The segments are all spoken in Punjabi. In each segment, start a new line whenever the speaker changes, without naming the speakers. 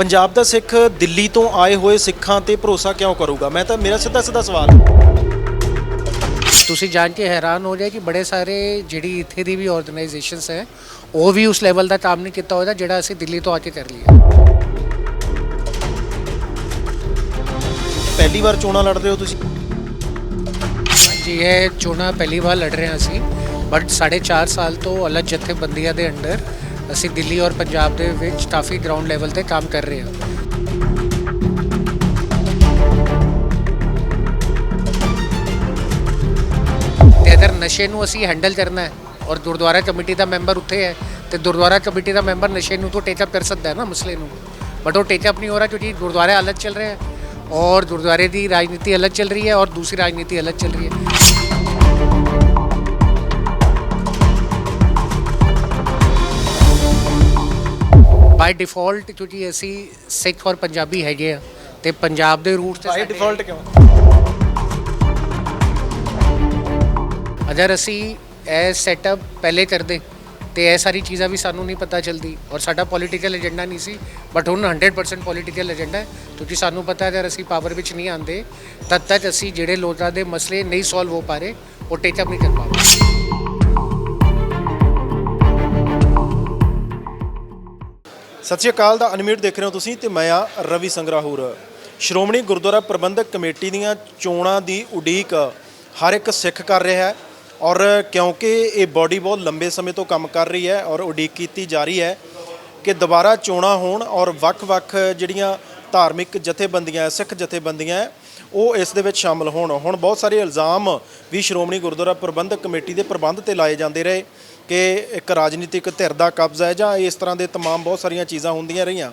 ਪੰਜਾਬ ਦਾ ਸਿੱਖ ਦਿੱਲੀ ਤੋਂ ਆਏ ਹੋਏ ਸਿੱਖਾਂ ਤੇ ਭਰੋਸਾ ਕਿਉਂ ਕਰੂਗਾ? ਮੈਂ ਤਾਂ ਮੇਰਾ ਸਿੱਧਾ ਸਿੱਧਾ ਸਵਾਲ ਹੈ।
ਤੁਸੀਂ ਜਾਣ ਕੇ ਹੈਰਾਨ ਹੋ ਜਾਏ ਕਿ ਬੜੇ ਸਾਰੇ ਜਿਹੜੀ ਇੱਥੇ ਦੀ ਵੀ ਆਰਗੇਨਾਈਜੇਸ਼ਨਸ ਹੈ ਉਹ ਵੀ ਉਸ ਲੈਵਲ ਦਾ ਕੰਮ ਨਹੀਂ ਕੀਤਾ ਹੋਇਆ ਜਿਹੜਾ ਅਸੀਂ ਦਿੱਲੀ ਤੋਂ ਆ ਕੇ ਕਰ ਲਿਆ
ਪਹਿਲੀ ਵਾਰ ਚੋਣਾਂ ਲੜ ਰਹੇ ਹੋ ਤੁਸੀਂ?
ਜੀ ਇਹ ਚੋਣਾਂ ਪਹਿਲੀ ਵਾਰ ਲੜ ਰਹੇ ਹਾਂ ਅਸੀਂ ਬਟ 4.5 ਸਾਲ ਤੋਂ ਅਲੱਗ ਜਥੇਬੰਦੀਆਂ ਦੇ ਅੰਡਰ ਅਸੀਂ ਦਿੱਲੀ ਔਰ ਪੰਜਾਬ ਦੇ ਵਿੱਚ ਕਾਫੀ ਗਰਾਊਂਡ ਲੈਵਲ ਤੇ ਕੰਮ ਕਰ ਰਹੇ ਹਾਂ। ਤੇ ਅਗਰ ਨਸ਼ੇ ਨੂੰ ਅਸੀਂ ਹੈਂਡਲ ਕਰਨਾ ਹੈ ਔਰ ਗੁਰਦੁਆਰਾ ਕਮੇਟੀ ਦਾ ਮੈਂਬਰ ਉੱਥੇ ਹੈ, ਤੇ ਗੁਰਦੁਆਰਾ ਕਮੇਟੀ ਦਾ ਮੈਂਬਰ ਨਸ਼ੇ ਨੂੰ ਤਾਂ ਟੇਕ ਕਰ ਸਕਦਾ ਹੈ ਨਾ ਮਸਲੇ ਨੂੰ। ਬਟ ਉਹ ਟੇਕ ਨਹੀਂ ਹੋ ਰਿਹਾ ਕਿਉਂਕਿ ਗੁਰਦੁਆਰੇ ਅਲੱਗ ਚੱਲ ਰਿਹਾ ਹੈ ਔਰ ਗੁਰਦੁਆਰੇ ਦੀ ਰਾਜਨੀਤੀ ਅਲੱਗ ਚੱਲ ਰਹੀ ਹੈ ਔਰ ਦੂਸਰੀ ਰਾਜਨੀਤੀ ਅਲੱਗ ਚੱਲ ਰਹੀ ਹੈ। ਬਾਈ ਡਿਫਾਲਟ ਕਿਉਂਕਿ ਅਸੀਂ ਸਿੱਖ ਔਰ ਪੰਜਾਬੀ ਹੈਗੇ ਆ ਤੇ ਪੰਜਾਬ ਦੇ ਰੂਟ ਤੇ
ਬਾਈ
ਸਾਡੇ-
ਡਿਫਾਲਟ ਕਿਉਂ?
ਅਗਰ ਅਸੀਂ ਇਹ ਸੈਟਅਪ ਪਹਿਲੇ ਕਰਦੇ ਤੇ ਇਹ ਸਾਰੀ ਚੀਜ਼ਾਂ ਵੀ ਸਾਨੂੰ ਨਹੀਂ ਪਤਾ ਚਲਦੀ ਔਰ ਸਾਡਾ ਪੋਲੀਟੀਕਲ ਏਜੰਡਾ ਨਹੀਂ ਸੀ ਬਟ ਹੁਣ 100% ਪੋਲੀਟੀਕਲ ਏਜੰਡਾ ਹੈ ਕਿਉਂਕਿ ਸਾਨੂੰ ਪਤਾ ਹੈ ਅਗਰ ਅਸੀਂ ਪਾਵਰ ਵਿੱਚ ਨਹੀਂ ਆਂਦੇ ਤਦ ਤੱਕ ਅਸੀਂ ਜਿਹੜੇ ਲੋਕਾਂ ਦੇ ਮਸਲੇ ਨਹੀਂ ਸੋਲਵ ਹੋ ਪਾ ਰਹੇ ਉਹ ਟੇਕ ਅਪ ਨਹੀਂ ਕਰ ਪਾਵਾਂਗੇ
ਸਤਿ ਸ਼੍ਰੀ ਅਕਾਲ ਦਾ ਅਨਮਿਊਟ ਦੇਖ ਰਹੇ ਹੋ ਤੁਸੀਂ ਤੇ ਮੈਂ ਆ ਰਵੀ ਸੰਗਰਾਹੂਰ। ਸ਼੍ਰੋਮਣੀ ਗੁਰਦੁਆਰਾ ਪ੍ਰਬੰਧਕ ਕਮੇਟੀ ਦੀਆਂ ਚੋਣਾਂ ਦੀ ਉਡੀਕ ਹਰ ਇੱਕ ਸਿੱਖ ਕਰ ਰਿਹਾ ਹੈ ਔਰ ਕਿਉਂਕਿ ਇਹ ਬਾਡੀ ਬਹੁਤ ਲੰਬੇ ਸਮੇਂ ਤੋਂ ਕੰਮ ਕਰ ਰਹੀ ਹੈ ਔਰ ਉਡੀਕ ਕੀਤੀ ਜਾ ਰਹੀ ਹੈ ਕਿ ਦੁਬਾਰਾ ਚੋਣਾਂ ਹੋਣ ਔਰ ਵੱਖ-ਵੱਖ ਜਿਹੜੀਆਂ ਧਾਰਮਿਕ ਜਥੇਬੰਦੀਆਂ ਸਿੱਖ ਜਥੇਬੰਦੀਆਂ ਹੈ, ਉਹ ਇਸ ਦੇ ਵਿੱਚ ਸ਼ਾਮਲ ਹੋਣ ਹੁਣ ਬਹੁਤ ਸਾਰੇ ਇਲਜ਼ਾਮ ਵੀ ਸ਼੍ਰੋਮਣੀ ਗੁਰਦੁਆਰਾ ਪ੍ਰਬੰਧਕ ਕਮੇਟੀ ਦੇ ਪ੍ਰਬੰਧ ਤੇ ਲਾਏ ਜਾਂਦੇ ਰਹੇ ਕਿ ਇੱਕ ਰਾਜਨੀਤਿਕ ਧਿਰ ਦਾ ਕਬਜ਼ਾ ਹੈ ਜਾਂ ਇਸ ਤਰ੍ਹਾਂ ਦੇ तमाम ਬਹੁਤ ਸਾਰੀਆਂ ਚੀਜ਼ਾਂ ਹੁੰਦੀਆਂ ਰਹੀਆਂ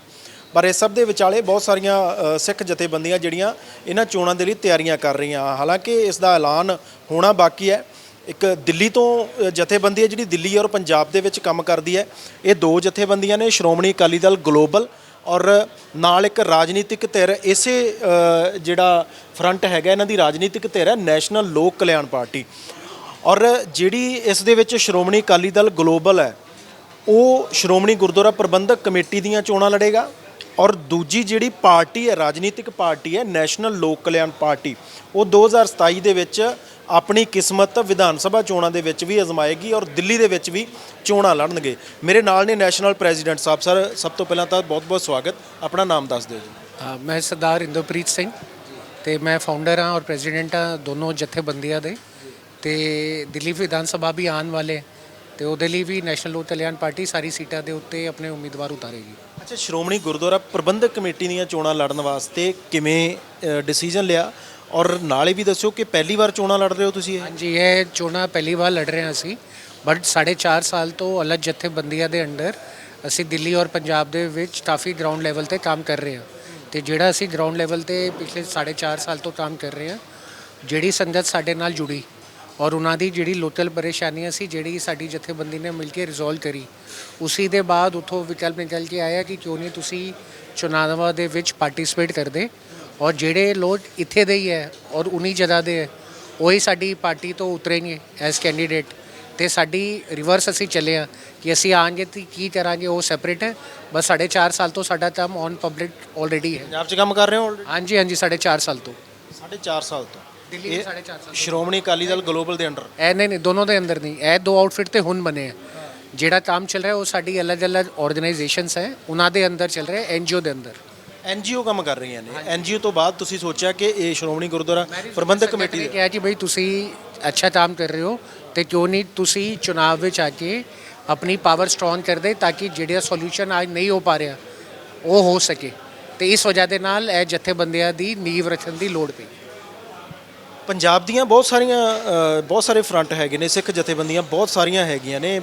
ਪਰ ਇਸ ਸਭ ਦੇ ਵਿਚਾਲੇ ਬਹੁਤ ਸਾਰੀਆਂ ਅ, ਸਿੱਖ ਜਥੇਬੰਦੀਆਂ ਜਿਹੜੀਆਂ ਇਹਨਾਂ ਚੋਣਾਂ ਦੇ ਲਈ ਤਿਆਰੀਆਂ ਕਰ ਰਹੀਆਂ ਹਾਲਾਂਕਿ ਇਸ ਦਾ ਐਲਾਨ ਹੋਣਾ ਬਾਕੀ ਹੈ ਇੱਕ ਦਿੱਲੀ ਤੋਂ ਅ, ਜਥੇਬੰਦੀ ਹੈ ਜਿਹੜੀ ਦਿੱਲੀ ਔਰ ਪੰਜਾਬ ਦੇ ਵਿੱਚ ਕੰਮ ਕਰਦੀ ਹੈ ਇਹ ਦੋ ਜਥੇਬੰਦੀਆਂ ਨੇ ਸ਼੍ਰੋਮਣੀ ਅਕਾਲੀ ਦਲ ਗਲੋਬਲ ਔਰ ਨਾਲ ਇੱਕ ਰਾਜਨੀਤਿਕ ਧਿਰ, ਇਸੇ ਜਿਹੜਾ ਫਰੰਟ ਹੈਗਾ, ਇਹਨਾਂ ਦੀ ਰਾਜਨੀਤਿਕ ਧਿਰ ਹੈ, ਨੈਸ਼ਨਲ ਲੋਕ ਕਲਿਆਣ ਪਾਰਟੀ। ਔਰ ਜਿਹੜੀ ਇਸ ਦੇ ਵਿੱਚ ਸ਼੍ਰੋਮਣੀ ਅਕਾਲੀ ਦਲ ਗਲੋਬਲ ਹੈ, ਉਹ ਸ਼੍ਰੋਮਣੀ ਗੁਰਦੁਆਰਾ ਪ੍ਰਬੰਧਕ ਕਮੇਟੀ ਦੀਆਂ ਚੋਣਾਂ ਲੜੇਗਾ ਔਰ ਦੂਜੀ ਜਿਹੜੀ ਪਾਰਟੀ ਹੈ, ਰਾਜਨੀਤਿਕ ਪਾਰਟੀ ਹੈ, ਨੈਸ਼ਨਲ ਲੋਕ ਕਲਿਆਣ ਪਾਰਟੀ, ਉਹ 2027 ਦੇ ਵਿੱਚ ਆਪਣੀ ਕਿਸਮਤ ਵਿਧਾਨ ਸਭਾ ਚੋਣਾਂ ਦੇ ਵਿੱਚ ਵੀ ਅਜ਼ਮਾਏਗੀ ਔਰ ਦਿੱਲੀ ਦੇ ਵਿੱਚ ਵੀ ਚੋਣਾਂ ਲੜਨਗੇ। ਮੇਰੇ ਨਾਲ ਨੇ ਨੈਸ਼ਨਲ ਪ੍ਰੈਜ਼ੀਡੈਂਟ ਸਾਹਿਬ। ਸਰ ਸਭ ਤੋਂ ਪਹਿਲਾਂ ਤਾਂ ਬਹੁਤ-ਬਹੁਤ ਸਵਾਗਤ। ਆਪਣਾ ਨਾਮ ਦੱਸ ਦਿਓ ਜੀ।
ਮੈਂ ਸਰਦਾਰ ਇੰਦਰਪ੍ਰੀਤ ਸਿੰਘ ਤੇ ਮੈਂ ਫਾਊਂਡਰ ਹਾਂ ਔਰ ਪ੍ਰੈਜ਼ੀਡੈਂਟ ਹਾਂ ਦੋਨੋਂ ਜਥੇਬੰਦੀਆਂ ਦੇ। ਤੇ ਦਿੱਲੀ ਵਿਧਾਨ ਸਭਾ ਵੀ ਆਉਣ ਵਾਲੇ ਤੇ ਉਹਦੇ ਲਈ ਵੀ ਨੈਸ਼ਨਲ ਲੋਕ ਕਲਿਆਣ ਪਾਰਟੀ ਸਾਰੀ ਸੀਟਾਂ ਦੇ ਉੱਤੇ ਆਪਣੇ ਉਮੀਦਵਾਰ ਉਤਾਰੇਗੀ।
ਅੱਛਾ ਸ਼੍ਰੋਮਣੀ ਗੁਰਦੁਆਰਾ ਪ੍ਰਬੰਧਕ ਕਮੇਟੀ ਦੀਆਂ ਚੋਣਾਂ ਲੜਨ ਵਾਸਤੇ ਕਿਵੇਂ ਡਿਸੀਜਨ ਲਿਆ? ਔਰ ਨਾਲੇ ਵੀ ਦੱਸਿਓ ਕਿ ਪਹਿਲੀ ਵਾਰ ਚੋਣਾਂ ਲੜ ਰਹੇ ਹੋ ਤੁਸੀਂ ਇਹ?
ਹਾਂਜੀ, ਇਹ ਚੋਣਾਂ ਪਹਿਲੀ ਵਾਰ ਲੜ ਰਹੇ ਹਾਂ ਅਸੀਂ। ਬਟ 4.5 ਸਾਲ ਤੋਂ ਅਲੱਗ ਜਥੇਬੰਦੀਆਂ ਦੇ ਅੰਡਰ ਅਸੀਂ ਦਿੱਲੀ ਔਰ ਪੰਜਾਬ ਦੇ ਵਿੱਚ ਕਾਫੀ ਗਰਾਊਂਡ ਲੈਵਲ ਤੇ ਕੰਮ ਕਰ ਰਹੇ ਹਾਂ। ਤੇ ਜਿਹੜਾ ਅਸੀਂ ਗਰਾਊਂਡ ਲੈਵਲ ਤੇ ਪਿਛਲੇ 4.5 ਸਾਲ ਤੋਂ ਕੰਮ ਕਰ ਰਹੇ ਹਾਂ, ਜਿਹੜੀ ਸੰਗਤ ਸਾਡੇ ਨਾਲ ਜੁੜੀ ਔਰ ਉਹਨਾਂ ਦੀ ਜਿਹੜੀ ਲੋਕਲ ਪਰੇਸ਼ਾਨੀਆਂ ਸੀ, ਜਿਹੜੀ ਸਾਡੀ ਜਥੇਬੰਦੀ ਨੇ ਮਿਲ ਕੇ ਰਿਜ਼ੋਲਵ ਕਰੀ, ਉਸੇ ਦੇ ਬਾਅਦ ਉਥੋਂ ਵਿਕਲਪ ਨਿਕਲ ਕੇ ਆਇਆ ਕਿ ਕਿਉਂ ਨਹੀਂ ਤੁਸੀਂ ਚੁਣਾਵਾਂ ਦੇ ਵਿੱਚ ਪਾਰਟਿਸਿਪੇਟ ਕਰਦੇ ਔਰ ਜਿਹੜੇ ਲੋਕ ਇੱਥੇ ਦੇ ਹੀ ਹੈ ਔਰ ਉਨੀ ਜਗ੍ਹਾ ਦੇ ਹੈ ਉਹੀ ਸਾਡੀ ਪਾਰਟੀ ਤੋਂ ਉਤਰੇਂਗੇ ਐਜ਼ ਕੈਂਡੀਡੇਟ ਤੇ ਸਾਡੀ ਰਿਵਰਸ ਅਸੀਂ ਚੱਲੇ ਆ ਕਿ ਅਸੀਂ ਆਣਗੇ ਤੇ ਕੀ ਕਰਾਂਗੇ ਉਹ ਸੈਪਰੇਟ ਹੈ। ਬਸ ਸਾਢੇ ਚਾਰ ਸਾਲ ਤੋਂ ਸਾਡਾ ਕੰਮ ਔਨ ਪਬਲਿਕ ਆਲਰੇਡੀ ਹੈ।
ਪੰਜਾਬ 'ਚ ਕੰਮ ਕਰ ਰਹੇ ਹੋ already?
ਹਾਂਜੀ ਹਾਂਜੀ ਸਾਢੇ ਚਾਰ ਸਾਲ ਤੋਂ।
ਸਾਢੇ ਚਾਰ ਸਾਲ ਤੋਂ।
ਦਿੱਲੀ ਦੇ ਸਾਢੇ ਚਾਰ ਸਾਲ
ਸ਼੍ਰੋਮਣੀ ਅਕਾਲੀ ਦਲ ਗਲੋਬਲ ਦੇ ਅੰਡਰ?
ਇਹ ਨਹੀਂ ਨਹੀਂ ਦੋਨੋਂ ਦੇ ਅੰਦਰ ਨਹੀਂ। ਇਹ ਦੋ ਆਊਟਫਿਟ ਤੇ ਹੁਣ ਬਣੇ ਆ ਜਿਹੜਾ ਕੰਮ ਚੱਲ ਰਿਹਾ ਉਹ ਸਾਡੀ ਅਲੱਗ-ਅਲੱਗ ਆਰਗੇਨਾਈਜੇਸ਼ਨਸ ਹੈ ਉਹਨਾਂ ਦੇ ਅੰਦਰ ਚੱਲ ਰਿਹਾ ਐਨਜੀਓ ਦੇ ਅੰਦਰ।
ਐਨਜੀਓ ਕੰਮ ਕਰ ਰਹੀਆਂ ਨੇ। ਐਨਜੀਓ ਤੋਂ ਬਾਅਦ ਤੁਸੀਂ ਸੋਚਿਆ ਕਿ ਇਹ ਸ਼੍ਰੋਮਣੀ ਗੁਰਦੁਆਰਾ ਪ੍ਰਬੰਧਕ ਕਮੇਟੀ
ਨੇ ਕਿਹਾ ਕਿ ਬਈ ਤੁਸੀਂ ਅੱਛਾ ਕੰਮ ਕਰ ਰਹੇ ਹੋ ਤੇ ਕਿਉਂ ਨਹੀਂ ਤੁਸੀਂ ਚੁਣਾਵ ਵਿੱਚ ਆ ਕੇ ਆਪਣੀ ਪਾਵਰ ਸਟਰੋਂਗ ਕਰਦੇ ਤਾਂ ਕਿ ਜਿਹੜਾ ਸੋਲੂਸ਼ਨ ਅੱਜ ਨਹੀਂ ਹੋ ਪਾ ਰਿਹਾ ਉਹ ਹੋ ਸਕੇ। ਤੇ ਇਸ ਵਜ੍ਹਾ ਦੇ ਨਾਲ ਇਹ ਜਥੇਬੰਦੀਆਂ ਦੀ ਨੀਂਵ ਰੱਖਣ ਦੀ ਲੋੜ ਪਈ।
ਪੰਜਾਬ ਦੀਆਂ ਬਹੁਤ ਸਾਰੀਆਂ ਬਹੁਤ ਸਾਰੇ ਫਰੰਟ ਹੈਗੇ ਨੇ ਸਿੱਖ ਜਥੇਬੰਦੀਆਂ ਬਹੁਤ ਸਾਰੀਆਂ ਹੈਗੀਆਂ ਨੇ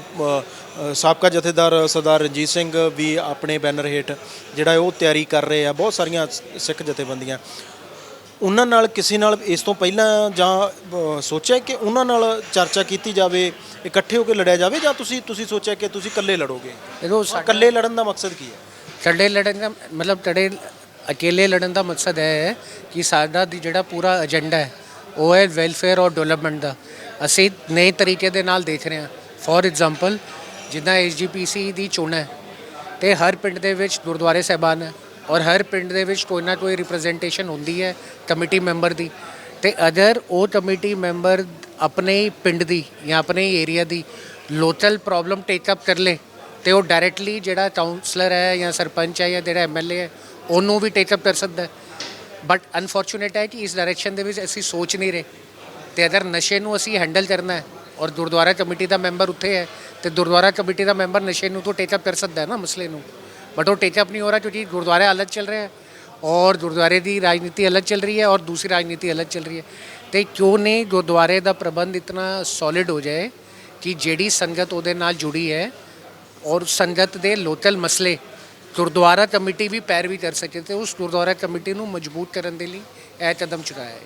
ਸਾਬਕਾ ਜਥੇਦਾਰ ਸਰਦਾਰ ਰਣਜੀਤ ਸਿੰਘ ਵੀ ਆਪਣੇ ਬੈਨਰ ਹੇਠ ਜਿਹੜਾ ਉਹ ਤਿਆਰੀ ਕਰ ਰਹੇ ਆ ਬਹੁਤ ਸਾਰੀਆਂ ਸਿੱਖ ਜਥੇਬੰਦੀਆਂ। ਉਹਨਾਂ ਨਾਲ ਕਿਸੇ ਨਾਲ ਇਸ ਤੋਂ ਪਹਿਲਾਂ ਜਾਂ ਸੋਚਿਆ ਕਿ ਉਹਨਾਂ ਨਾਲ ਚਰਚਾ ਕੀਤੀ ਜਾਵੇ ਇਕੱਠੇ ਹੋ ਕੇ ਲੜਿਆ ਜਾਵੇ ਜਾਂ ਤੁਸੀਂ ਤੁਸੀਂ ਸੋਚਿਆ ਕਿ ਤੁਸੀਂ ਇਕੱਲੇ ਲੜੋਗੇ? ਇਕੱਲੇ ਲੜਨ ਦਾ ਮਕਸਦ ਕੀ ਹੈ?
ਟੜੇ ਲੜਨ ਦਾ ਮਤਲਬ ਟੜੇ ਅਕੇਲੇ ਲੜਨ ਦਾ ਮਕਸਦ ਹੈ ਕਿ ਸਾਡਾ ਦੀ ਜਿਹੜਾ ਪੂਰਾ ਏਜੰਡਾ ਹੈ ਉਹ ਹੈ ਵੈਲਫੇਅਰ ਔਰ ਡਿਵੈਲਪਮੈਂਟ ਦਾ। ਅਸੀਂ ਨਏ ਤਰੀਕੇ ਦੇ ਨਾਲ ਦੇਖ ਰਹੇ ਹਾਂ। ਫੋਰ ਐਗਜ਼ਾਮਪਲ ਜਿੱਦਾਂ ਐਸਜੀਪੀਸੀ ਦੀ ਚੋਣ ਹੈ, ਤੇ ਹਰ ਪਿੰਡ ਦੇ ਵਿੱਚ ਗੁਰਦੁਆਰੇ ਸਾਹਿਬਾਨ ਹੈ ਔਰ ਹਰ ਪਿੰਡ ਦੇ ਵਿੱਚ ਕੋਈ ਨਾ ਕੋਈ ਰਿਪਰੈਜ਼ੈਂਟੇਸ਼ਨ ਹੁੰਦੀ ਹੈ ਕਮੇਟੀ ਮੈਂਬਰ ਦੀ। ਤੇ ਅਗਰ ਉਹ ਕਮੇਟੀ ਮੈਂਬਰ ਆਪਣੇ ਪਿੰਡ ਦੀ ਜਾਂ ਆਪਣੇ ਏਰੀਆ ਦੀ ਲੋਕਲ ਪ੍ਰੋਬਲਮ ਟੇਕ ਅਪ ਕਰ ਲੇ, ਤੇ ਉਹ ਡਾਇਰੈਕਟਲੀ ਜਿਹੜਾ ਕਾਉਂਸਲਰ ਹੈ ਜਾਂ ਸਰਪੰਚ ਹੈ ਜਾਂ ਜਿਹੜਾ ਐਮਐਲਏ ਹੈ, ਉਹਨੂੰ ਵੀ ਟੇਕ ਅਪ ਕਰ ਸਕਦਾ ਹੈ। ਬਟ ਅਨਫੋਰਚੂਨੇਟ ਹੈ ਕਿ ਇਸ ਡਾਇਰੈਕਸ਼ਨ ਦੇ ਵਿੱਚ ਅਸੀਂ ਸੋਚ ਨਹੀਂ ਰਹੇ। ਤੇ ਅਗਰ ਨਸ਼ੇ ਨੂੰ ਅਸੀਂ ਹੈਂਡਲ ਕਰਨਾ ਹੈ ਔਰ ਗੁਰਦੁਆਰਾ ਕਮੇਟੀ ਦਾ ਮੈਂਬਰ ਉੱਥੇ ਹੈ, ਤੇ ਗੁਰਦੁਆਰਾ ਕਮੇਟੀ ਦਾ ਮੈਂਬਰ ਨਸ਼ੇ ਨੂੰ ਤੋਂ ਟੇਕ ਅਪ ਕਰ ਸਕਦਾ ਹੈ ਨਾ ਮਸਲੇ ਨੂੰ। ਬਟ ਉਹ ਟੇਕ ਨਹੀਂ ਹੋ ਰਿਹਾ ਕਿਉਂਕਿ ਗੁਰਦੁਆਰੇ ਅਲੱਗ ਚੱਲ ਰਿਹਾ ਹੈ ਔਰ ਗੁਰਦੁਆਰੇ ਦੀ ਰਾਜਨੀਤੀ ਅਲੱਗ ਚੱਲ ਰਹੀ ਹੈ ਔਰ ਦੂਸਰੀ ਰਾਜਨੀਤੀ ਅਲੱਗ ਚੱਲ ਰਹੀ ਹੈ। ਤੇ ਕਿਉਂ ਨਹੀਂ ਗੁਰਦੁਆਰੇ ਦਾ ਪ੍ਰਬੰਧ ਇਤਨਾ ਸੋਲਿਡ ਹੋ ਜਾਏ ਕਿ ਜਿਹੜੀ ਸੰਗਤ ਉਹਦੇ ਨਾਲ ਜੁੜੀ ਹੈ ਔਰ ਸੰਗਤ ਦੇ ਲੋਕਲ ਮਸਲੇ ਗੁਰਦੁਆਰਾ ਕਮੇਟੀ ਵੀ ਪੈਰਵੀ ਕਰ ਸਕੇ ਤੇ ਉਸ ਗੁਰਦੁਆਰਾ ਕਮੇਟੀ ਨੂੰ ਮਜ਼ਬੂਤ ਕਰਨ ਦੇ ਲਈ ਇਹ ਕਦਮ ਚੁਕਾਇਆ ਹੈ।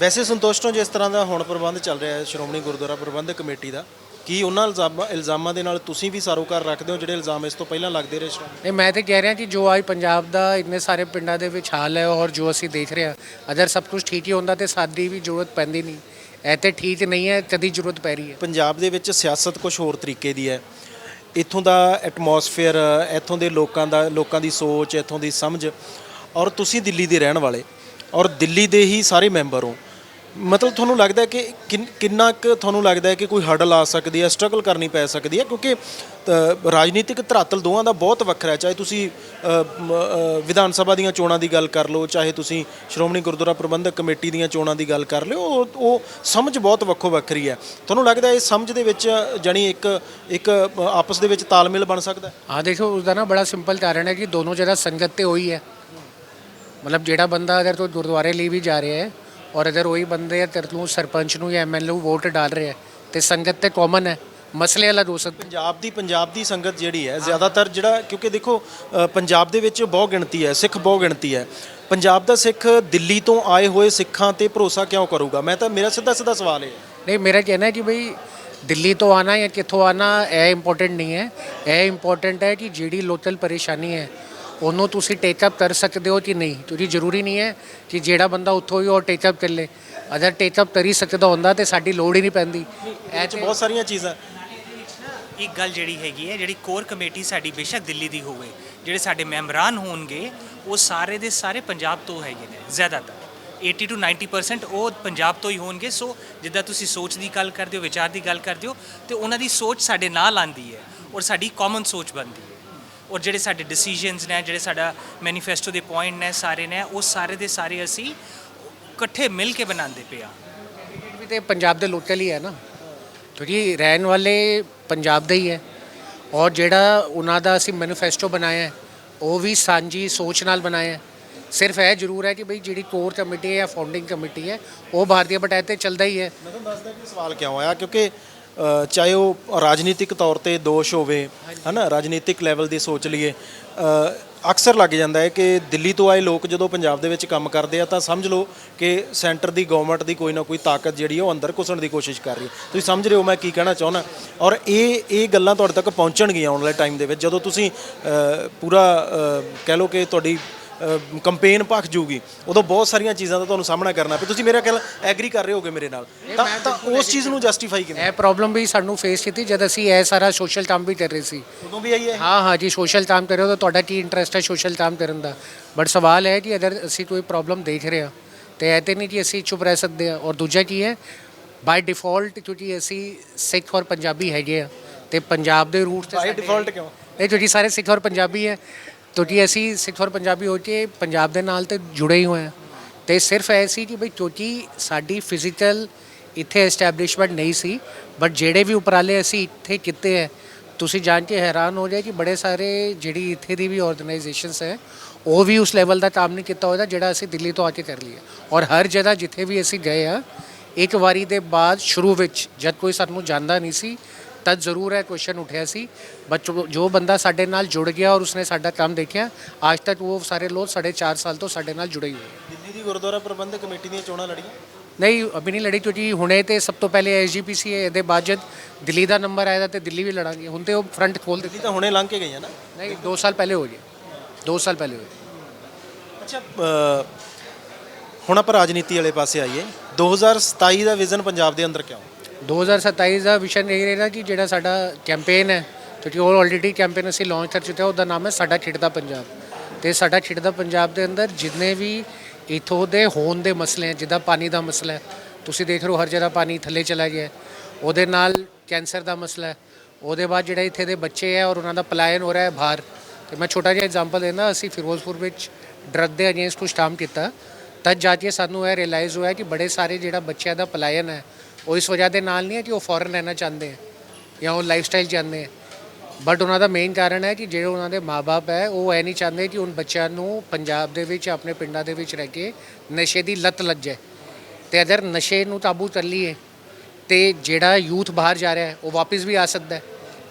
ਵੈਸੇ ਸੰਤੁਸ਼ਟ ਹੋ ਜਿਸ ਤਰ੍ਹਾਂ ਦਾ ਹੁਣ ਪ੍ਰਬੰਧ ਚੱਲ ਰਿਹਾ ਹੈ ਸ਼੍ਰੋਮਣੀ ਗੁਰਦੁਆਰਾ ਪ੍ਰਬੰਧਕ ਕਮੇਟੀ ਦਾ ਕੀ ਉਹਨਾਂ ਇਲਜ਼ਾਮਾਂ ਇਲਜ਼ਾਮਾਂ ਦੇ ਨਾਲ ਤੁਸੀਂ ਵੀ ਸਾਰੋਕਾਰ ਰੱਖਦੇ ਹੋ ਜਿਹੜੇ ਇਲਜ਼ਾਮ ਇਸ ਤੋਂ ਪਹਿਲਾਂ ਲੱਗਦੇ ਰਹੇ ਸ਼੍ਰੋਮਣੀ
ਨਹੀਂ ਮੈਂ ਤੇ ਕਹਿ ਰਿਹਾ ਕਿ ਜੋ ਅੱਜ ਪੰਜਾਬ ਦਾ ਇੰਨੇ ਸਾਰੇ ਪਿੰਡਾਂ ਦੇ ਵਿੱਚ ਹਾਲ ਹੈ ਔਰ ਜੋ ਅਸੀਂ ਦੇਖ ਰਹੇ ਹਾਂ ਅਗਰ ਸਭ ਕੁਝ ਠੀਕ ਹੀ ਹੁੰਦਾ ਤੇ ਸਾਡੀ ਵੀ ਜ਼ਰੂਰਤ ਪੈਂਦੀ ਨਹੀਂ। ਇਹ ਤੇ ਠੀਕ ਨਹੀਂ ਹੈ ਕਦੀ ਜ਼ਰੂਰਤ ਪੈ ਰਹੀ ਹੈ।
ਪੰਜਾਬ ਦੇ ਵਿੱਚ ਸਿਆਸਤ ਕੁਝ ਹੋਰ ਤਰੀਕੇ ਦੀ ਹੈ। ਇੱਥੋਂ ਦਾ ਐਟਮੋਸਫੇਅਰ ਇੱਥੋਂ ਦੇ ਲੋਕਾਂ ਦਾ, ਲੋਕਾਂ ਦੀ ਸੋਚ, ਇੱਥੋਂ ਦੀ ਸਮਝ ਔਰ ਤੁਸੀਂ ਦਿੱਲੀ ਦੇ ਰਹਿਣ ਵਾਲੇ ਔਰ ਦਿੱਲੀ ਦੇ ਹੀ ਸਾਰੇ ਮੈਂਬਰ ਹੋ। ਮਤਲਬ ਤੁਹਾਨੂੰ ਲੱਗਦਾ ਹੈ ਕਿ ਕਿੰਨ- ਕਿੰਨਾ ਕੁ ਤੁਹਾਨੂੰ ਲੱਗਦਾ ਹੈ ਕਿ ਕੋਈ ਹਰਡਲ ਆ ਸਕਦੀ ਹੈ ਸਟਰਗਲ ਕਰਨੀ ਪੈ ਸਕਦੀ ਹੈ? ਕਿਉਂਕਿ ਅ, ਰਾਜਨੀਤਿਕ ਧਰਾਤਲ ਦੋਵਾਂ ਦਾ ਬਹੁਤ ਵੱਖਰਾ ਹੈ। ਚਾਹੇ ਤੁਸੀਂ ਅ, ਮ, ਅ, ਵਿਧਾਨ ਸਭਾ ਦੀਆਂ ਚੋਣਾਂ ਦੀ ਗੱਲ ਕਰ ਲਓ ਚਾਹੇ ਤੁਸੀਂ ਸ਼੍ਰੋਮਣੀ ਗੁਰਦੁਆਰਾ ਪ੍ਰਬੰਧਕ ਕਮੇਟੀ ਦੀਆਂ ਚੋਣਾਂ ਦੀ ਗੱਲ ਕਰ ਲਿਓ ਉਹ ਉਹ ਸਮਝ ਬਹੁਤ ਵੱਖੋ ਵੱਖਰੀ ਹੈ। ਤੁਹਾਨੂੰ ਲੱਗਦਾ ਹੈ ਇਸ ਸਮਝ ਦੇ ਵਿੱਚ ਜਾਣੀ ਇੱਕ ਇੱਕ ਅ, ਆਪਸ ਦੇ ਵਿੱਚ ਤਾਲਮੇਲ ਬਣ ਸਕਦਾ ਹੈ?
ਆ ਦੇਖੋ ਉਸ ਦਾ ਨਾ ਬੜਾ ਸਿੰਪਲ ਕਾਰਨ ਹੈ ਕਿ ਦੋਨੋਂ ਜਗ੍ਹਾ ਸੰਗਤ ਤੇ ਹੋਈ ਹੈ। ਮਤਲਬ ਜਿਹੜਾ ਬੰਦਾ ਅਗਰ ਤੋਂ ਗੁਰਦੁਆਰੇ ਲਈ ਵੀ ਜਾ ਰਿਹਾ ਔਰ ਅਗਰ ਉਹੀ ਬੰਦੇ ਤੇਰੇ ਨੂੰ ਸਰਪੰਚ ਨੂੰ ਜਾਂ ਐਮਐਲਏ ਨੂੰ ਵੋਟ ਡਾਲ ਰਿਹਾ ਹੈ ਤੇ ਸੰਗਤ ਤੇ ਕਾਮਨ ਹੈ ਮਸਲੇ ਅਲੱਗ ਹੋ। ਸਕਦੇ
ਪੰਜਾਬ ਦੀ ਪੰਜਾਬ ਦੀ ਸੰਗਤ ਜਿਹੜੀ ਹੈ ਜ਼ਿਆਦਾਤਰ ਜਿਹੜਾ ਕਿਉਂਕਿ ਦੇਖੋ ਅ, ਪੰਜਾਬ ਦੇ ਵਿੱਚ ਬਹੁ ਗਿਣਤੀ ਹੈ ਸਿੱਖ ਬਹੁ ਗਿਣਤੀ ਹੈ। ਪੰਜਾਬ ਦਾ ਸਿੱਖ ਦਿੱਲੀ ਤੋਂ ਆਏ ਹੋਏ ਸਿੱਖਾਂ ਤੇ ਭਰੋਸਾ ਕਿਉਂ ਕਰੂਗਾ? ਮੈਂ ਤਾਂ ਮੇਰਾ ਸਿੱਧਾ ਸਿੱਧਾ ਸਵਾਲ ਇਹ ਹੈ।
ਨਹੀਂ ਮੇਰਾ ਕਹਿਣਾ ਹੈ ਕਿ ਭਈ ਦਿੱਲੀ ਤੋਂ ਆਣਾ ਜਾਂ ਕਿੱਥੋਂ ਆਣਾ ਇਹ ਇੰਪੋਰਟੈਂਟ ਨਹੀਂ ਹੈ। ਇਹ ਇੰਪੋਰਟੈਂਟ ਹੈ ਕਿ ਜਿਹੜੀ ਲੋਕਲ ਪਰੇਸ਼ਾਨੀ ਹੈ ਉਹਨੂੰ ਤੁਸੀਂ ਟੇਕ ਅਪ ਕਰ ਸਕਦੇ ਹੋ ਕਿ ਨਹੀਂ? ਕਿਉਂਕਿ ਜ਼ਰੂਰੀ ਨਹੀਂ ਹੈ ਕਿ ਜਿਹੜਾ ਬੰਦਾ ਉੱਥੋਂ ਹੀ ਉਹ ਟੇਕ ਅਪ ਕਰ ਲੇ। ਅਗਰ ਟੇਕ ਅਪ ਕਰ ਸਕਦਾ ਹੁੰਦਾ ਤੇ ਸਾਡੀ ਲੋੜ ਹੀ ਨਹੀਂ ਪੈਂਦੀ।
ਇਹ 'ਚ ਬਹੁਤ ਸਾਰੀਆਂ ਚੀਜ਼ਾਂ।
ਇੱਕ ਗੱਲ ਜਿਹੜੀ ਹੈਗੀ ਹੈ ਜਿਹੜੀ ਕੋਰ ਕਮੇਟੀ ਸਾਡੀ ਬੇਸ਼ੱਕ ਦਿੱਲੀ ਦੀ ਹੋਵੇ ਜਿਹੜੇ ਸਾਡੇ ਮੈਂਬਰਾਂ ਹੋਣਗੇ ਉਹ ਸਾਰੇ ਦੇ ਸਾਰੇ ਪੰਜਾਬ ਤੋਂ ਹੈਗੇ ਨੇ ਜ਼ਿਆਦਾਤਰ। 80 to 90% ਉਹ ਪੰਜਾਬ ਤੋਂ ਹੀ ਹੋਣਗੇ। ਸੋ ਜਿੱਦਾਂ ਤੁਸੀਂ ਸੋਚ ਦੀ ਗੱਲ ਕਰਦੇ ਹੋ ਵਿਚਾਰ ਦੀ ਗੱਲ ਕਰਦੇ ਹੋ ਤੇ ਉਹਨਾਂ ਦੀ ਸੋਚ ਸਾਡੇ ਨਾਲ ਆਂਦੀ ਹੈ ਔਰ ਸਾਡੀ ਕਾਮਨ ਸੋਚ ਬਣਦੀ ਹੈ। ਔਰ ਜਿਹੜੇ ਸਾਡੇ ਡਿਸੀਜਨਸ ਨੇ ਜਿਹੜੇ ਸਾਡਾ ਮੈਨੀਫੈਸਟੋ ਦੇ ਪੁਆਇੰਟ ਨੇ ਸਾਰੇ ਨੇ ਉਹ ਸਾਰੇ ਦੇ ਸਾਰੇ ਅਸੀਂ ਇਕੱਠੇ ਮਿਲ ਕੇ ਬਣਾਉਂਦੇ ਪਏ ਆ
ਵੀ ਤੇ ਪੰਜਾਬ ਦੇ ਲੋਕਲ ਹੀ ਹੈ ਨਾ। ਕਿਉਂਕਿ ਰਹਿਣ ਵਾਲੇ ਪੰਜਾਬ ਦੇ ਹੀ ਹੈ। ਔਰ ਜਿਹੜਾ ਉਹਨਾਂ ਦਾ ਅਸੀਂ ਮੈਨੀਫੈਸਟੋ ਬਣਾਇਆ ਹੈ ਉਹ ਵੀ ਸਾਂਝੀ ਸੋਚ ਨਾਲ ਬਣਾਇਆ ਹੈ। ਸਿਰਫ ਇਹ ਜ਼ਰੂਰ ਹੈ ਕਿ ਬਈ ਜਿਹੜੀ ਕੋਰ ਕਮੇਟੀ ਹੈ ਜਾਂ ਫਾਊਂਡਿੰਗ ਕਮੇਟੀ ਹੈ ਉਹ ਭਾਰਤੀ ਬਟਾਇਤ ਤੇ ਚੱਲਦਾ ਹੀ ਹੈ।
ਮੈਂ ਤੁਹਾਨੂੰ ਦੱਸਦਾ ਕਿ ਸਵਾਲ ਕਿਉਂ ਆਇਆ ਕਿਉਂਕਿ ਚਾਹੇ ਉਹ ਰਾਜਨੀਤਿਕ ਤੌਰ ਤੇ ਦੋਸ਼ ਹੋਵੇ, ਹਨਾ, ਰਾਜਨੀਤਿਕ ਲੈਵਲ ਦੀ ਸੋਚ ਲਈਏ ਅਕਸਰ ਲੱਗ ਜਾਂਦਾ ਹੈ ਕਿ ਦਿੱਲੀ ਤੋਂ ਆਏ ਲੋਕ ਜਦੋਂ ਪੰਜਾਬ ਦੇ ਵਿੱਚ ਕੰਮ ਕਰਦੇ ਆ ਤਾਂ ਸਮਝ ਲਓ ਕਿ ਸੈਂਟਰ ਦੀ ਗਵਰਨਮੈਂਟ ਦੀ ਕੋਈ ਨਾ ਕੋਈ ਤਾਕਤ ਜਿਹੜੀ ਉਹ ਅੰਦਰ ਘੁਸਣ ਦੀ ਕੋਸ਼ਿਸ਼ ਕਰ ਰਹੀ ਹੈ। ਤੁਸੀਂ ਸਮਝ ਰਹੇ ਹੋ ਮੈਂ ਕੀ ਕਹਿਣਾ ਚਾਹੁੰਦਾ। ਔਰ ਇਹ ਇਹ ਗੱਲਾਂ ਤੁਹਾਡੇ ਤੱਕ ਪਹੁੰਚਣਗੀਆਂ ਆਉਣ ਵਾਲੇ ਟਾਈਮ ਦੇ ਵਿੱਚ। ਜਦੋਂ ਤੁਸੀਂ ਪੂਰਾ ਕਹਿ ਲਓ ਕਿ ਤੁਹਾਡੀ ਕੰਪੇਨ ਭਖ ਜੂਗੀ। ਉਦੋਂ ਬਹੁਤ ਸਾਰੀਆਂ ਚੀਜ਼ਾਂ ਦਾ ਤੁਹਾਨੂੰ ਸਾਹਮਣਾ ਕਰਨਾ ਪਏ ਤੁਸੀਂ ਮੇਰਾ ਖਿਆਲ ਐਗਰੀ ਕਰ ਰਹੇ ਹੋਗੇ ਮੇਰੇ ਨਾਲ। ਤਾਂ ਤਾਂ ਉਸ ਚੀਜ਼ ਨੂੰ ਜਸਟੀਫਾਈ ਕਿਵੇਂ?
ਇਹ ਪ੍ਰੋਬਲਮ ਵੀ ਸਾਨੂੰ ਫੇਸ ਕੀਤੀ ਜਦ ਅਸੀਂ ਇਹ ਸਾਰਾ ਸੋਸ਼ਲ ਕੰਮ ਵੀ ਕਰ ਰਹੇ ਸੀ।
ਉਦੋਂ ਵੀ ਆਈ ਹੈ
ਹਾਂ ਹਾਂ ਜੀ ਸੋਸ਼ਲ ਕੰਮ ਕਰ ਰਹੇ ਹੋ ਤਾਂ ਤੁਹਾਡਾ ਕੀ ਇੰਟਰਸਟ ਹੈ ਸੋਸ਼ਲ ਕੰਮ ਕਰਨ ਦਾ? ਬਟ ਸਵਾਲ ਹੈ ਕਿ ਅਗਰ ਅਸੀਂ ਕੋਈ ਪ੍ਰੋਬਲਮ ਦੇਖ ਰਹੇ ਹਾਂ ਤੇ ਇਹ ਤੇ ਨਹੀਂ ਕਿ ਅਸੀਂ ਚੁੱਪ ਰਹਿ ਸਕਦੇ ਹਾਂ। ਔਰ ਦੂਜਾ ਕੀ ਹੈ ਬਾਈ ਡਿਫਾਲਟ ਕਿਉਂਕਿ ਅਸੀਂ ਸਿੱਖ ਔਰ ਪੰਜਾਬੀ ਹੈਗੇ ਆ ਤੇ ਪੰਜਾਬ ਦੇ ਰੂਟ ਤੇ
ਬਾਈ ਡਿਫਾਲਟ ਕਿਉਂ?
ਨਹੀਂ ਕਿਉਂਕਿ ਸਾਰੇ ਸਿੱਖ ਔਰ ਪੰਜਾਬੀ ਹੈ ਕਿਉਂਕਿ ਅਸੀਂ ਸਿੱਖ ਔਰ ਪੰਜਾਬੀ ਹੋ ਕੇ ਪੰਜਾਬ ਦੇ ਨਾਲ ਤੇ ਜੁੜੇ ਹੀ ਹੋਏ ਹਾਂ। ਤੇ ਸਿਰਫ ਇਹ ਸੀ ਕਿ ਬਈ ਕਿਉਂਕਿ ਸਾਡੀ ਫਿਜ਼ੀਕਲ ਇੱਥੇ ਐਸਟੈਬਲਿਸ਼ਮੈਂਟ ਨਹੀਂ ਸੀ ਬਟ ਜਿਹੜੇ ਵੀ ਉਪਰਾਲੇ ਅਸੀਂ ਇੱਥੇ ਕੀਤੇ ਹੈ, ਤੁਸੀਂ ਜਾਣ ਕੇ ਹੈਰਾਨ ਹੋ ਜਾਏ ਕਿ ਬੜੇ ਸਾਰੇ ਜਿਹੜੀ ਇੱਥੇ ਦੀ ਵੀ ਆਰਗੇਨਾਈਜੇਸ਼ਨਸ ਹੈ, ਉਹ ਵੀ ਉਸ ਲੈਵਲ ਦਾ ਕੰਮ ਨਹੀਂ ਕੀਤਾ ਹੋਇਆ ਜਿਹੜਾ ਅਸੀਂ ਦਿੱਲੀ ਤੋਂ ਆ ਕੇ ਕਰ ਲਿਆ ਔਰ ਹਰ ਜਗ੍ਹਾ ਜਿੱਥੇ ਵੀ ਅਸੀਂ ਗਏ ਆ ਇੱਕ ਵਾਰੀ ਦੇ ਬਾਅਦ ਸ਼ੁਰੂ ਵਿੱਚ ਜਦ ਕੋਈ ਸਾਨੂੰ ਜਾਣਦਾ ਨਹੀਂ ਸੀ ਤਦ ਜ਼ਰੂਰ ਇਹ ਕੁਐਸਚਨ ਉਠਿਆ ਸੀ। ਬਟ ਜੋ- ਬੰਦਾ ਸਾਡੇ ਨਾਲ ਜੁੜ ਗਿਆ ਔਰ ਉਸਨੇ ਸਾਡਾ ਕੰਮ ਦੇਖਿਆ ਅੱਜ ਤੱਕ ਉਹ ਸਾਰੇ ਲੋਕ ਸਾਢੇ ਚਾਰ ਸਾਲ ਤੋਂ ਸਾਡੇ ਨਾਲ ਜੁੜੇ ਹੀ ਹੋਏ।
ਦਿੱਲੀ ਦੀ ਗੁਰਦੁਆਰਾ ਪ੍ਰਬੰਧਕ ਕਮੇਟੀ ਦੀਆਂ ਚੋਣਾਂ ਲੜੀਆਂ?
ਨਹੀਂ ਅਭੀ ਨਹੀਂ ਲੜੀ ਕਿਉਂਕਿ ਹੁਣੇ ਤੇ ਸਭ ਤੋਂ ਪਹਿਲੇ ਐਸਜੀਪੀਸੀ ਹੈ ਇਹਦੇ ਬਾਅਦ ਜਦ ਦਿੱਲੀ ਦਾ ਨੰਬਰ ਆਇਆ ਤੇ ਦਿੱਲੀ ਵੀ ਲੜਾਂਗੇ। ਹੁਣ ਤੇ ਉਹ ਫਰੰਟ ਖੋਲ ਦਿੱਤੀ।
ਦਿੱਲੀ ਤਾਂ ਹੁਣੇ ਲੰਘ ਕੇ ਗਈਆਂ ਨਾ?
ਨਹੀਂ 2 ਸਾਲ ਪਹਿਲੇ ਹੋ ਗਏ। 2 ਸਾਲ ਪਹਿਲੇ ਹੋਏ
ਅੱਛਾ ਅ, ਹੁਣ ਆਪਾਂ ਰਾਜਨੀਤੀ ਵਾਲੇ ਪਾਸੇ ਆਈਏ। 2027 ਦਾ ਵਿਜ਼ਨ ਪੰਜਾਬ ਦੇ ਅੰਦਰ ਕਿਉਂ?
2027 ਦਾ ਵਿਸ਼ਨ ਇਹ ਰਹੇਗਾ ਕਿ ਜਿਹੜਾ ਸਾਡਾ ਕੈਂਪੇਨ ਹੈ, ਕਿਉਂਕਿ ਉਹ ਆਲਰੇਡੀ ਕੈਂਪੇਨ ਅਸੀਂ ਲਾਂਚ ਕਰ ਚੁੱਕੇ ਹਾਂ, ਉਹਦਾ ਨਾਮ ਹੈ ਸਾਡਾ ਖੇਡਦਾ ਪੰਜਾਬ। ਤੇ ਸਾਡਾ ਖਿੜਦਾ ਪੰਜਾਬ ਦੇ ਅੰਦਰ ਜਿੰਨੇ ਵੀ ਇਥੋਂ ਦੇ ਹੋਣ ਦੇ ਮਸਲੇ ਹੈ, ਜਿੱਦਾਂ ਪਾਣੀ ਦਾ ਮਸਲਾ ਹੈ, ਤੁਸੀਂ ਦੇਖ ਰਹੇ ਹੋ ਹਰ ਜਗ੍ਹਾ ਪਾਣੀ ਥੱਲੇ ਚਲਾ ਗਿਆ ਉਹਦੇ ਨਾਲ ਕੈਂਸਰ ਦਾ ਮਸਲਾ ਹੈ, ਉਹਦੇ ਬਾਅਦ ਜਿਹੜਾ ਇੱਥੇ ਦੇ ਬੱਚੇ ਹੈ ਔਰ ਉਹਨਾਂ ਦਾ ਪਲਾਇਨ ਹੋ ਰਿਹਾ ਹੈ ਬਾਹਰ। ਤੇ ਮੈਂ ਛੋਟਾ ਜਿਹਾ ਐਗਜ਼ਾਮਪਲ ਦੇਣਾ ਅਸੀਂ ਫਿਰੋਜ਼ਪੁਰ ਵਿੱਚ ਡਰੱਗ ਦੇ ਅਗੇਂਸਟ ਕੁਝ ਕੰਮ ਕੀਤਾ। ਤਦ ਜਾ ਕੇ ਸਾਨੂੰ ਇਹ ਰਿਅਲਾਈਜ਼ ਹੋਇਆ ਕਿ ਬੜੇ ਸਾਰੇ ਜਿਹੜਾ ਬੱਚਿਆਂ ਦਾ ਪਲਾਇਨ ਹੈ ਉਹ ਇਸ ਵਜ੍ਹਾ ਦੇ ਨਾਲ ਨਹੀਂ ਹੈ ਕਿ ਉਹ ਫੋਰਨ ਰਹਿਣਾ ਚਾਹੁੰਦੇ ਹੈ ਜਾਂ ਉਹ ਲਾਈਫ ਸਟਾਈਲ ਚਾਹੁੰਦੇ ਹੈ ਬਟ ਉਹਨਾਂ ਦਾ ਮੇਨ ਕਾਰਨ ਹੈ ਕਿ ਜਿਹੜੇ ਉਹਨਾਂ ਦੇ ਮਾਪੇ ਹੈ, ਉਹ ਇਹ ਨਹੀਂ ਚਾਹੁੰਦੇ ਕਿ ਉਹਨਾਂ ਬੱਚਿਆਂ ਨੂੰ ਪੰਜਾਬ ਦੇ ਵਿੱਚ, ਆਪਣੇ ਪਿੰਡਾਂ ਦੇ ਵਿੱਚ ਰਹਿ ਕੇ ਨਸ਼ੇ ਦੀ ਲਤ ਲੱਗ ਜਾਏ ਤੇ ਅਗਰ ਨਸ਼ੇ ਨੂੰ ਕਾਬੂ ਕਰ ਲਈਏ, ਤੇ ਜਿਹੜਾ ਯੂਥ ਬਾਹਰ ਜਾ ਰਿਹਾ ਹੈ, ਉਹ ਵਾਪਸ ਵੀ ਆ ਸਕਦਾ ਹੈ।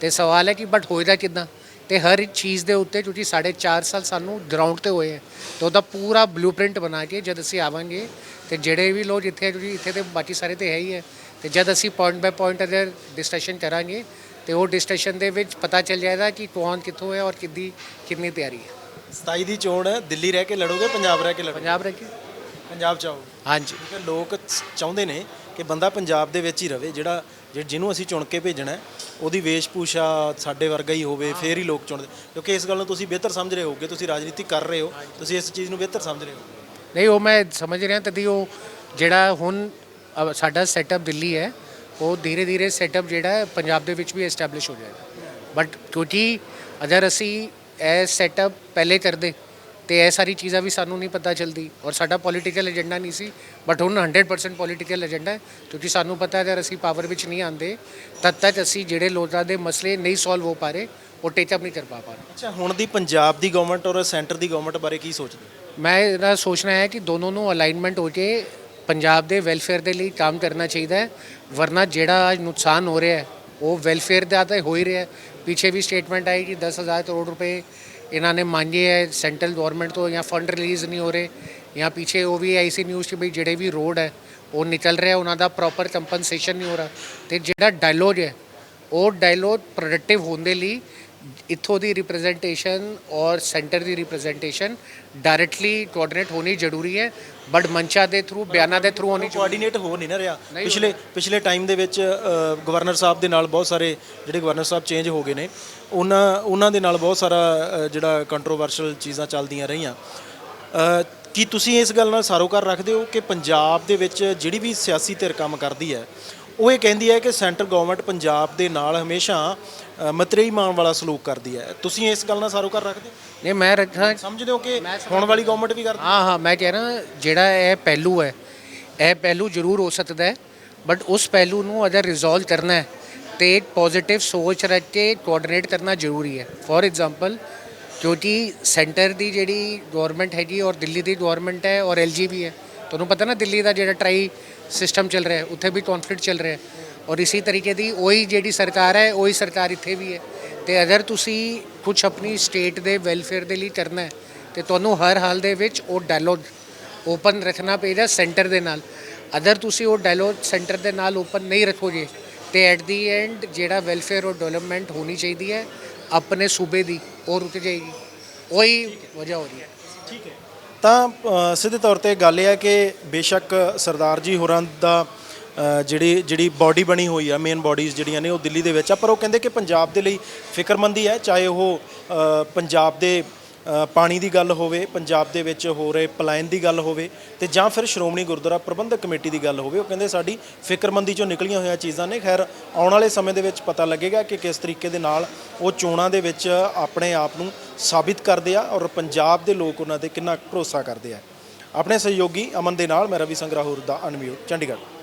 ਤੇ ਸਵਾਲ ਹੈ ਕਿ ਬਟ ਹੋਏਗਾ ਕਿੱਦਾਂ? ਤੇ ਹਰ ਇੱਕ ਚੀਜ਼ ਦੇ ਉੱਤੇ ਕਿਉਂਕਿ ਸਾਢੇ ਚਾਰ ਸਾਲ ਸਾਨੂੰ ਗਰਾਊਂਡ ਤੇ ਹੋਏ ਹੈ ਤੇ ਉਹਦਾ ਪੂਰਾ ਬਲੂਪ੍ਰਿੰਟ ਬਣਾ ਕੇ ਜਦ ਅਸੀਂ ਆਵਾਂਗੇ, ਤੇ ਜਿਹੜੇ ਵੀ ਲੋਕ ਇੱਥੇ ਕਿਉਂਕਿ ਇੱਥੇ ਤੇ ਬਾਕੀ ਸਾਰੇ ਤੇ ਹੈ ਹੀ ਹੈ ਤੇ ਜਦ ਅਸੀਂ ਪੁਆਇੰਟ ਬਾਈ ਪੁਆਇੰਟ ਅਗਰ ਡਿਸਕਸ਼ਨ ਕਰਾਂਗੇ ਤੇ ਉਹ ਡਿਸਕਸ਼ਨ ਦੇ ਵਿੱਚ ਪਤਾ ਚੱਲ ਜਾਏਗਾ ਕਿ ਕੌਣ ਕਿੱਥੋਂ ਹੈ ਔਰ ਕਿੱਦੀ ਕਿੰਨੀ ਤਿਆਰੀ ਹੈ।
27 ਦੀ ਚੋਣ ਦਿੱਲੀ ਰਹਿ ਕੇ ਲੜੋਗੇ ਪੰਜਾਬ ਰਹਿ ਕੇ ਲੜੋਗੇ?
ਪੰਜਾਬ ਰਹਿ ਕੇ।
ਪੰਜਾਬ ਚ ਆਓ।
ਹਾਂਜੀ।
ਕਿਉਂਕਿ ਲੋਕ ਚਾਹੁੰਦੇ ਨੇ ਕਿ ਬੰਦਾ ਪੰਜਾਬ ਦੇ ਵਿੱਚ ਹੀ ਰਵੇ ਜਿਹੜਾ ਜਿਹਨੂੰ ਅਸੀਂ ਚੁਣ ਕੇ ਭੇਜਣਾ ਹੈ, ਉਹਦੀ ਵੇਸ਼ਭੂਸ਼ਾ ਸਾਡੇ ਵਰਗਾ ਹੀ ਹੋਵੇ ਫੇਰ ਹੀ ਲੋਕ ਚੁਣਦੇ। ਕਿਉਂਕਿ ਇਸ ਗੱਲ ਨੂੰ ਤੁਸੀਂ ਬਿਹਤਰ ਸਮਝ ਰਹੇ ਹੋਗੇ ਤੁਸੀਂ ਰਾਜਨੀਤੀ ਕਰ ਰਹੇ ਹੋ ਤੁਸੀਂ ਇਸ ਚੀਜ਼ ਨੂੰ ਬਿਹਤਰ ਸਮਝ ਰਹੇ ਹੋ।
ਨਹੀਂ ਉਹ ਮੈਂ ਸਮਝ ਰਿਹਾ ਤਦੀ ਉਹ ਜਿਹੜਾ ਹੁਣ ਅ, ਸਾਡਾ ਸੈਟਅਪ ਦਿੱਲੀ ਹੈ ਉਹ ਧੀਰੇ ਧੀਰੇ ਸੈਟਅਪ ਜਿਹੜਾ ਹੈ ਪੰਜਾਬ ਦੇ ਵਿੱਚ ਵੀ ਐਸਟੈਬਲਿਸ਼ ਹੋ ਜਾਏਗਾ ਬਟ ਕਿਉਂਕਿ ਅਗਰ ਅਸੀਂ ਇਹ ਸੈਟਅਪ ਪਹਿਲੇ ਕਰਦੇ ਤੇ ਇਹ ਸਾਰੀ ਚੀਜ਼ਾਂ ਵੀ ਸਾਨੂੰ ਨਹੀਂ ਪਤਾ ਚਲਦੀ ਔਰ ਸਾਡਾ ਪੋਲੀਟੀਕਲ ਏਜੰਡਾ ਨਹੀਂ ਸੀ ਬਟ ਹੁਣ 100% ਪੋਲੀਟੀਕਲ ਏਜੰਡਾ ਹੈ ਕਿਉਂਕਿ ਸਾਨੂੰ ਪਤਾ ਹੈ ਅਗਰ ਅਸੀਂ ਪਾਵਰ ਵਿੱਚ ਨਹੀਂ ਆਂਦੇ ਤਦ ਤੱਕ ਅਸੀਂ ਜਿਹੜੇ ਲੋਕਾਂ ਦੇ ਮਸਲੇ ਨਹੀਂ ਸੋਲਵ ਹੋ ਪਾ ਰਹੇ ਉਹ ਟੇਕਅਪ ਨਹੀਂ ਕਰ ਪਾ ਪਾ ਰਹੇ
ਅੱਛਾ ਹੁਣ ਦੀ ਪੰਜਾਬ ਦੀ ਗਵਰਨਮੈਂਟ ਔਰ ਸੈਂਟਰ ਦੀ ਗਵਰਨਮੈਂਟ ਬਾਰੇ ਕੀ ਸੋਚਦੇ?
ਮੈਂ ਇਹਦਾ ਸੋਚਣਾ ਹੈ ਕਿ ਦੋਨੋਂ ਨੂੰ ਅਲਾਈਨਮੈਂਟ ਹੋ ਕੇ ਪੰਜਾਬ ਦੇ ਵੈਲਫੇਅਰ ਦੇ ਲਈ ਕੰਮ ਕਰਨਾ ਚਾਹੀਦਾ ਹੈ, ਵਰਨਾ ਜਿਹੜਾ ਅੱਜ ਨੁਕਸਾਨ ਹੋ ਰਿਹਾ ਹੈ, ਉਹ ਵੈਲਫੇਅਰ ਦਾ ਤਾਂ ਹੋ ਹੀ ਰਿਹਾ ਹੈ। ਪਿੱਛੇ ਵੀ ਸਟੇਟਮੈਂਟ ਆਈ ਕਿ 10000 ਕਰੋੜ ਰੁਪਏ ਇਹਨਾਂ ਨੇ ਮੰਗੇ ਹੈ ਸੈਂਟਰਲ ਗਵਰਨਮੈਂਟ ਤੋਂ ਜਾਂ ਫੰਡ ਰਿਲੀਜ਼ ਨਹੀਂ ਹੋ ਰਹੇ, ਜਾਂ ਪਿੱਛੇ ਉਹ ਵੀ ਆਈ ਸੀ ਨਿਊਜ਼ 'ਚ ਵੀ ਜਿਹੜੇ ਵੀ ਰੋਡ ਹੈ, ਉਹ ਨਿਕਲ ਰਿਹਾ, ਉਹਨਾਂ ਦਾ ਪ੍ਰੋਪਰ ਕੰਪਨਸੇਸ਼ਨ ਨਹੀਂ ਹੋ ਰਿਹਾ। ਤੇ ਜਿਹੜਾ ਡਾਇਲੋਗ ਹੈ, ਉਹ ਡਾਇਲੋਗ ਪ੍ਰੋਡਕਟਿਵ ਹੋਣ ਦੇ ਲਈ ਇੱਥੋਂ ਦੀ ਰਿਪਰੈਜ਼ੈਂਟੇਸ਼ਨ ਔਰ ਸੈਂਟਰ ਦੀ ਰਿਪਰੈਜ਼ੈਂਟੇਸ਼ਨ ਡਾਇਰੈਕਟਲੀ ਕੋਆਰਡੀਨੇਟ ਹੋਣੀ ਜ਼ਰੂਰੀ ਹੈ। ਬਟ ਮੰਚਾ ਦੇ ਥਰੂ ਬਿਆਨਾਂ ਦੇ ਥਰੂ ਹੋਣੀ
ਕੋਆਰਡੀਨੇਟ ਹੋ ਨਹੀਂ ਨਾ ਰਿਹਾ। ਪਿਛਲੇ ਪਿਛਲੇ ਟਾਈਮ ਦੇ ਵਿੱਚ ਗਵਰਨਰ ਸਾਹਿਬ ਦੇ ਨਾਲ ਬਹੁਤ ਸਾਰੇ ਜਿਹੜੇ ਗਵਰਨਰ ਸਾਹਿਬ ਚੇਂਜ ਹੋ ਗਏ ਨੇ ਉਹਨਾਂ ਉਹਨਾਂ ਦੇ ਨਾਲ ਬਹੁਤ ਸਾਰਾ ਜਿਹੜਾ ਕੰਟਰੋਵਰਸ਼ਲ ਚੀਜ਼ਾਂ ਚੱਲਦੀਆਂ ਰਹੀਆਂ। ਕੀ ਤੁਸੀਂ ਇਸ ਗੱਲ ਨਾਲ ਸਾਰੋਕਾਰ ਰੱਖਦੇ ਹੋ ਕਿ ਪੰਜਾਬ ਦੇ ਵਿੱਚ ਜਿਹੜੀ ਵੀ ਸਿਆਸੀ ਧਿਰ ਕੰਮ ਕਰਦੀ ਹੈ ਉਹ ਇਹ ਕਹਿੰਦੀ ਹੈ ਕਿ ਸੈਂਟਰ ਗਵਰਨਮੈਂਟ ਪੰਜਾਬ ਦੇ ਨਾਲ ਹਮੇਸ਼ਾ ਅ, ਮਤਰੇਈ ਮਾਨ ਵਾਲਾ ਸਲੂਕ ਕਰਦੀ ਹੈ। ਤੁਸੀਂ ਇਸ ਗੱਲ ਨਾਲ ਸਾਰੋਕਾਰ ਰੱਖਦੇ ਹੋ?
ਨਹੀਂ ਮੈਂ ਰੱਖਾਂ।
ਸਮਝਦੇ ਹੋ ਕਿ ਹੁਣ ਵਾਲੀ ਗਵਰਨਮੈਂਟ ਵੀ ਕਰਦੀ
ਹਾਂ? ਹਾਂ ਮੈਂ ਕਹਿ ਰਿਹਾ ਜਿਹੜਾ ਇਹ ਪਹਿਲੂ ਹੈ ਇਹ ਪਹਿਲੂ ਜ਼ਰੂਰ ਹੋ ਸਕਦਾ ਹੈ ਬਟ ਉਸ ਪਹਿਲੂ ਨੂੰ ਅਗਰ ਰਿਜ਼ੋਲਵ ਕਰਨਾ ਹੈ ਤੇ ਪੋਜ਼ਿਟਿਵ ਸੋਚ ਰੱਖ ਕੇ ਕੋਆਰਡੀਨੇਟ ਕਰਨਾ ਜ਼ਰੂਰੀ ਹੈ। ਫੋਰ ਐਗਜ਼ਾਮਪਲ ਕਿਉਂਕਿ ਸੈਂਟਰ ਦੀ ਜਿਹੜੀ ਗਵਰਨਮੈਂਟ ਹੈਗੀ ਔਰ ਦਿੱਲੀ ਦੀ ਗਵਰਨਮੈਂਟ ਹੈ ਔਰ ਐਲਜੀ ਵੀ ਹੈ ਤੁਹਾਨੂੰ ਪਤਾ ਨਾ ਦਿੱਲੀ ਦਾ ਜਿਹੜਾ ਟਰਾਈ ਸਿਸਟਮ ਚੱਲ ਰਿਹਾ ਹੈ, ਉੱਥੇ ਵੀ ਕਨਫਲਿਕਟ ਚੱਲ ਰਿਹਾ ਹੈ ਔਰ ਇਸੇ ਤਰੀਕੇ ਦੀ ਉਹੀ ਜਿਹੜੀ ਸਰਕਾਰ ਹੈ, ਉਹੀ ਸਰਕਾਰ ਇੱਥੇ ਵੀ ਹੈ। ਤੇ ਅਗਰ ਤੁਸੀਂ ਕੁਝ ਆਪਣੀ ਸਟੇਟ ਦੇ ਵੈਲਫੇਅਰ ਦੇ ਲਈ ਕਰਨਾ ਹੈ, ਤੇ ਤੁਹਾਨੂੰ ਹਰ ਹਾਲ ਦੇ ਵਿੱਚ ਉਹ ਡਾਇਲੋਗ ਓਪਨ ਰੱਖਣਾ ਪਏਗਾ ਸੈਂਟਰ ਦੇ ਨਾਲ। ਅਗਰ ਤੁਸੀਂ ਉਹ ਡਾਇਲੋਗ ਸੈਂਟਰ ਦੇ ਨਾਲ ਓਪਨ ਨਹੀਂ ਰੱਖੋਗੇ, ਤੇ ਐਟ ਦੀ ਐਂਡ ਜਿਹੜਾ ਵੈਲਫੇਅਰ ਔਰ ਡਿਵੈਲਪਮੈਂਟ ਹੋਣੀ ਚਾਹੀਦੀ ਹੈ, ਆਪਣੇ ਸੂਬੇ ਦੀ ਉਹ ਰੁਕ ਜਾਏਗੀ। ਉਹੀ ਵਜ੍ਹਾ ਹੋ ਰਹੀ ਹੈ।
ਠੀਕ ਹੈ। ਤਾਂ ਅ, ਸਿੱਧੇ ਤੌਰ ਤੇ ਗੱਲ ਇਹ ਹੈ ਕਿ ਬੇਸ਼ੱਕ ਸਰਦਾਰ ਜੀ ਹੋਰਾਂ ਦਾ ਅ, ਜਿਹੜੀ ਜਿਹੜੀ ਬਾਡੀ ਬਣੀ ਹੋਈ ਆ ਮੇਨ ਬਾਡੀਜ਼ ਜਿਹੜੀਆਂ ਨੇ ਉਹ ਦਿੱਲੀ ਦੇ ਵਿੱਚ ਆ ਪਰ ਉਹ ਕਹਿੰਦੇ ਕਿ ਪੰਜਾਬ ਦੇ ਲਈ ਫਿਕਰਮੰਦੀ ਹੈ ਚਾਹੇ ਉਹ ਅ, ਪੰਜਾਬ ਦੇ ਪਾਣੀ ਦੀ ਗੱਲ ਹੋਵੇ, ਪੰਜਾਬ ਦੇ ਵਿੱਚ ਹੋ ਰਹੇ ਪਲਾਇਨ ਦੀ ਗੱਲ ਹੋਵੇ ਤੇ ਜਾਂ ਫਿਰ ਸ਼੍ਰੋਮਣੀ ਗੁਰਦੁਆਰਾ ਪ੍ਰਬੰਧਕ ਕਮੇਟੀ ਦੀ ਗੱਲ ਹੋਵੇ, ਉਹ ਕਹਿੰਦੇ ਸਾਡੀ ਫਿਕਰਮੰਦੀ ਚੋਂ ਨਿਕਲੀਆਂ ਹੋਈਆਂ ਚੀਜ਼ਾਂ ਨੇ। ਖੈਰ, ਆਉਣ ਵਾਲੇ ਸਮੇਂ ਦੇ ਵਿੱਚ ਪਤਾ ਲੱਗੇਗਾ ਕਿ ਕਿਸ ਤਰੀਕੇ ਦੇ ਨਾਲ ਉਹ ਚੋਣਾਂ ਦੇ ਵਿੱਚ ਆਪਣੇ ਆਪ ਨੂੰ ਸਾਬਿਤ ਕਰਦੇ ਆ ਔਰ ਪੰਜਾਬ ਦੇ ਲੋਕ ਉਹਨਾਂ ਤੇ ਕਿੰਨਾ ਕੁ ਭਰੋਸਾ ਕਰਦੇ ਆ। ਆਪਣੇ ਸਹਿਯੋਗੀ ਅਮਨ ਦੇ ਨਾਲ, ਮੈਂ ਰਵੀ ਸੰਗਰਾਹੁਰ ਦਾ ਅਨਮਿਊਟ, ਚੰਡੀਗੜ੍ਹ।